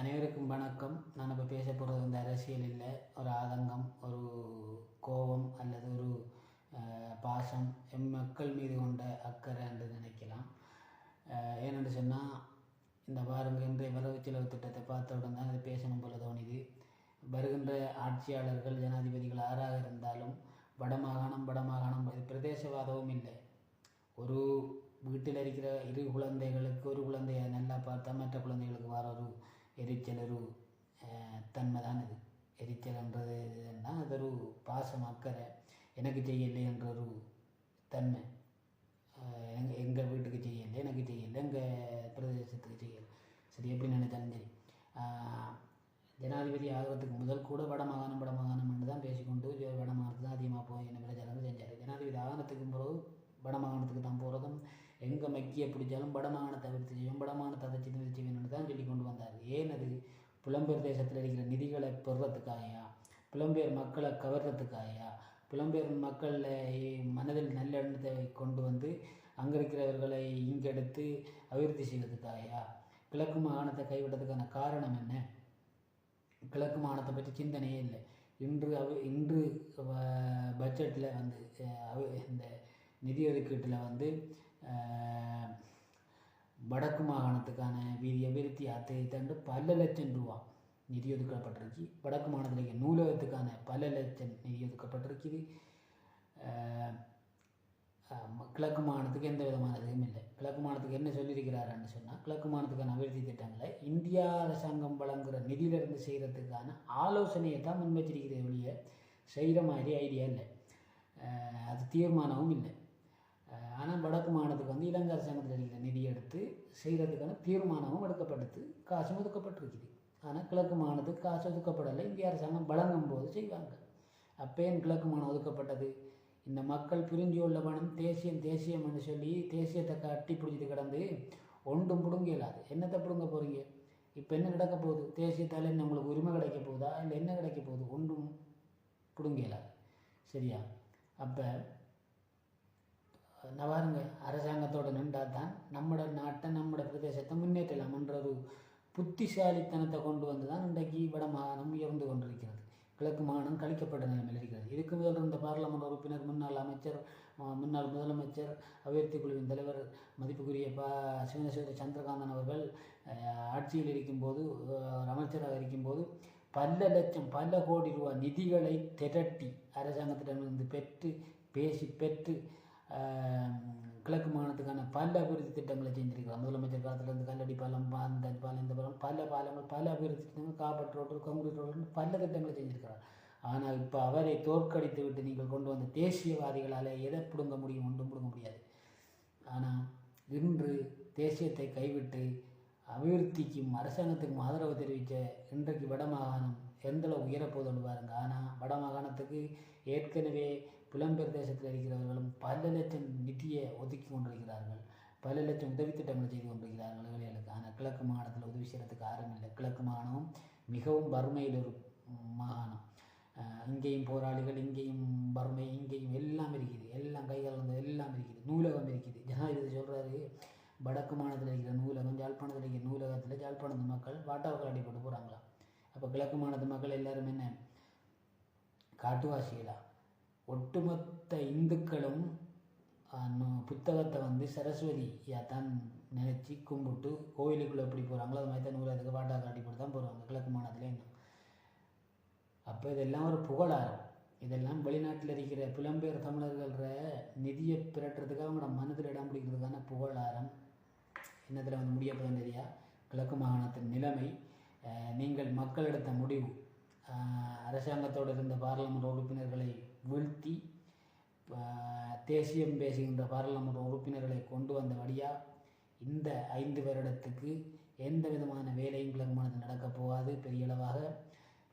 அனைவருக்கும் வணக்கம். நான் இப்போ பேச போகிறது வந்து அரசியல் இல்லை. ஒரு ஆதங்கம் ஒரு கோபம் அல்லது ஒரு பாசம் எம் மக்கள் மீது கொண்ட அக்கறை என்று நினைக்கலாம். ஏனென்று சொன்னால் இந்த பாருங்க இன்றைய வரவு செலவு திட்டத்தை பார்த்தவுடன் தான் இது பேசணும் போல தோணிது. வருகின்ற ஆட்சியாளர்கள் ஜனாதிபதிகள் ஆறாக இருந்தாலும் வடமாகாணம் வடமாகாணம் இது பிரதேசவாதமும் இல்லை. ஒரு வீட்டில் இருக்கிற இரு குழந்தைகளுக்கு ஒரு குழந்தையை நல்லா பார்த்தா மற்ற குழந்தைகளுக்கு வர ஒரு எரிச்சல் ஒரு தன்மை தான் இது எரிச்சல்ன்றது என்ன அது ஒரு பாசம் அக்கறை எனக்கு செய்யலை என்ற ஒரு தன்மை எங்கள் எங்கள் வீட்டுக்கு செய்யலை எனக்கு செய்யலை எங்கள் பிரதேசத்துக்கு செய்யலை. சரி எப்படி நினைச்சாலும் சரி. ஜனாதிபதி ஆகிறதுக்கு முதல் கூட வடமாகாணம் வடமாகாணம் என்று தான் பேசிக்கொண்டு வட வடமாகாணத்துக்கு தான் அதிகமாக போய் என்ன பிரச்சாரம் செஞ்சார். ஜனாதிபதி ஆகினத்துக்கு பிறகு வடமாகாணத்துக்கு தான் போகிறதும் எங்கே மக்கிய பிடிச்சாலும் படமான தவிர்த்து செய்யும் படமான ததச்சி தவிர்த்து செய்வேன்னு தான் சொல்லி கொண்டு வந்தார். ஏன் அது? புலம்பெயர் தேசத்தில் இருக்கிற நிதிகளை பெறுறதுக்காயா? புலம்பெயர் மக்களை கவர்றதுக்காயா? புலம்பெயர் மக்களை மனதில் நல்லெண்ணத்தை கொண்டு வந்து அங்கே இருக்கிறவர்களை இங்கெடுத்து அபிவிருத்தி செய்வதுக்காயா கிழக்கு மாகாணத்தை கைவிட்டதுக்கான காரணம் என்ன? கிழக்கு மாகாணத்தை பற்றி சிந்தனையே இல்லை. இன்று அவ இன்று பட்ஜெட்டில் வந்து அவ- இந்த நிதி ஒதுக்கீட்டில் வந்து வடக்கு மாகாணத்துக்கான வீதி அபிவிருத்தி அத்தை தண்டு பல லட்சம் ரூபா நிதி ஒதுக்கப்பட்டிருக்கு வடக்கு மாகாணத்தில் நூலகத்துக்கான பல லட்சம் நிதி ஒதுக்கப்பட்டிருக்குது கிழக்கு மாகாணத்துக்கு எந்த விதமான இதுவும் இல்லை கிழக்கு மாகாணத்துக்கு என்ன சொல்லியிருக்கிறாருன்னு சொன்னால் கிழக்கு மாகாணத்துக்கான அபிவிருத்தி திட்டங்களை இந்தியா அரசாங்கம் வழங்குகிற நிதியிலிருந்து செய்கிறதுக்கான ஆலோசனையை தான் முன்வச்சிருக்கிறதே ஒழிய செய்கிற மாதிரி ஐடியா இல்லை அது தீர்மானமும் இல்லை ஆனால் வடக்கு மாநிலத்துக்கு வந்து இலங்கை அரசாங்கத்தில் இருக்கிற நிதி எடுத்து செய்கிறதுக்கான தீர்மானமும் எடுக்கப்பட்டது. காசும் ஒதுக்கப்பட்டிருக்குது. ஆனால் கிழக்கு மாநிலத்துக்கு காசு ஒதுக்கப்படலை. இந்திய அரசாங்கம் வழங்கும் போது செய்வாங்க. அப்போ கிழக்கு மாநிலம் ஒதுக்கப்பட்டது? இந்த மக்கள் பிரிஞ்சு உள்ள பணம் தேசியம் தேசியம்னு சொல்லி தேசியத்தை கட்டி பிடிச்சிட்டு கிடந்து ஒன்றும் பிடுங்க இயலாது. என்னத்தை பிடுங்க போகிறீங்க இப்போ என்ன கிடக்க போகுது? தேசியத்தால் என்ன உங்களுக்கு உரிமை கிடைக்க போகுதா? இல்லை என்ன கிடைக்க போகுது? ஒன்றும் பிடுங்க இயலாது. சரியா? அப்போ நான் பாருங்க அரசாங்கத்தோட நின்றால் தான் நம்மட நாட்டை நம்மட பிரதேசத்தை முன்னேற்றலாம்ன்ற ஒரு புத்திசாலித்தனத்தை கொண்டு வந்து தான் இன்றைக்கு வட மாகாணம் உயர்ந்து கொண்டிருக்கிறது. கிழக்கு மாகாணம் கழிக்கப்பட்ட நிலைமையில் இருக்கிறது. இதுக்கு முதல் இருந்த பாராளுமன்ற உறுப்பினர் முன்னாள் அமைச்சர் முன்னாள் முதலமைச்சர் அபிவிருத்தி குழுவின் தலைவர் மதிப்புக்குரிய ப சிவனேஸ்வர சந்திரகாந்தன் அவர்கள் ஆட்சியில் இருக்கும்போது அஹ், அமைச்சராக இருக்கும்போது பல லட்சம் பல கோடி ரூபாய் நிதிகளை திரட்டி அரசாங்கத்திடமிருந்து பெற்று பேசி பெற்று கிழக்கு மாகாணத்துக்கான பல அபிவிருத்தி திட்டங்களை செஞ்சிருக்கிறார். முதலமைச்சர் காலத்திலேருந்து கல்லடி பாலம் அந்த பாலம் இந்த பாலம் பல பாலங்கள் பல அபிவிருத்தி திட்டங்கள் காப்பட் ரோடு காங்கிரீட் ரோடு பல திட்டங்களை செஞ்சிருக்கிறார். ஆனால் இப்போ அவரை தோற்கடித்து விட்டு நீங்கள் கொண்டு வந்த தேசியவாதிகளால் எதை பிடுங்க முடியும் ஒன்றும் பிடுங்க முடியாது. ஆனால் இன்று தேசியத்தை கைவிட்டு அபிவிருத்திக்கும் அரசாங்கத்துக்கும் ஆதரவு தெரிவித்த இன்றைக்கு வடமாகாணம் எந்தளவு உயரப்போதுன்னு பாருங்கள் ஆனால் வடமாகாணத்துக்கு ஏற்கனவே புலம்பெயர் தேசத்தில் இருக்கிறவர்களும் பல லட்சம் நிதியை ஒதுக்கி கொண்டிருக்கிறார்கள். பல லட்சம் உதவி திட்டங்களை செய்து கொண்டிருக்கிறார்கள். ஏழைகளுக்கு ஆனால் கிழக்கு மாகாணத்தில் உதவி செய்கிறதுக்கு யாரும் இல்லை. கிழக்கு மாகாணம் மிகவும் வறுமையில் ஒரு மாகாணம். இங்கேயும் போராளிகள் இங்கேயும் வறுமை இங்கேயும் எல்லாம் இருக்குது. எல்லாம் கைகள் வந்து எல்லாம் இருக்குது. நூலகம் இருக்குது. ஜனாதிபதி சொல்கிறாரு வடக்கு மாநிலத்தில் இருக்கிற நூலகம் ஜாழ்ப்பாணத்தில் இருக்கிற நூலகத்தில் ஜாழ்ப்பாணத்து மக்கள் வாட்டாவுக்கு அடிப்பட்டு போகிறாங்களாம் அப்போ கிழக்கு மாநிலத்து மக்கள் எல்லாருமே என்ன? காட்டுவாசிகளா? ஒட்டுமொத்த இந்துக்களும் புத்தகத்தை வந்து சரஸ்வதியாக தான் நினச்சி கும்பிட்டு கோயிலுக்குள்ளே எப்படி போகிறாங்களோ அது மாதிரி தான் நூலகத்துக்கு வாட்டாவுக்கு அடிப்பட்டு தான் போகிறாங்க கிழக்கு மாநிலத்தில் இன்னும். அப்போ இதெல்லாம் ஒரு புகழாரம். இதெல்லாம் வெளிநாட்டில் இருக்கிற புலம்பெயர் தமிழர்கள நிதியை பிறட்டுறதுக்காக அவங்களோட மனதில் இடம் பிடிக்கிறதுக்கான புகழாரம். என்னத்தில் வந்து முடிய போதும் தெரியா? கிழக்கு மாகாணத்தின் நிலைமை. நீங்கள் மக்கள் எடுத்த முடிவு. அரசாங்கத்தோடு இருந்த பாராளுமன்ற உறுப்பினர்களை வீழ்த்தி தேசியம் பேசுகின்ற பாராளுமன்ற உறுப்பினர்களை கொண்டு வந்த வழியாக இந்த ஐந்து வருடத்துக்கு எந்த விதமான வேலையும் கிழக்கு மாநிலத்தில் நடக்கப் போகாது. பெரிய அளவாக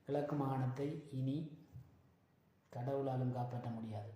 கிழக்கு மாகாணத்தை இனி கடவுளாலும் காப்பாற்ற முடியாது.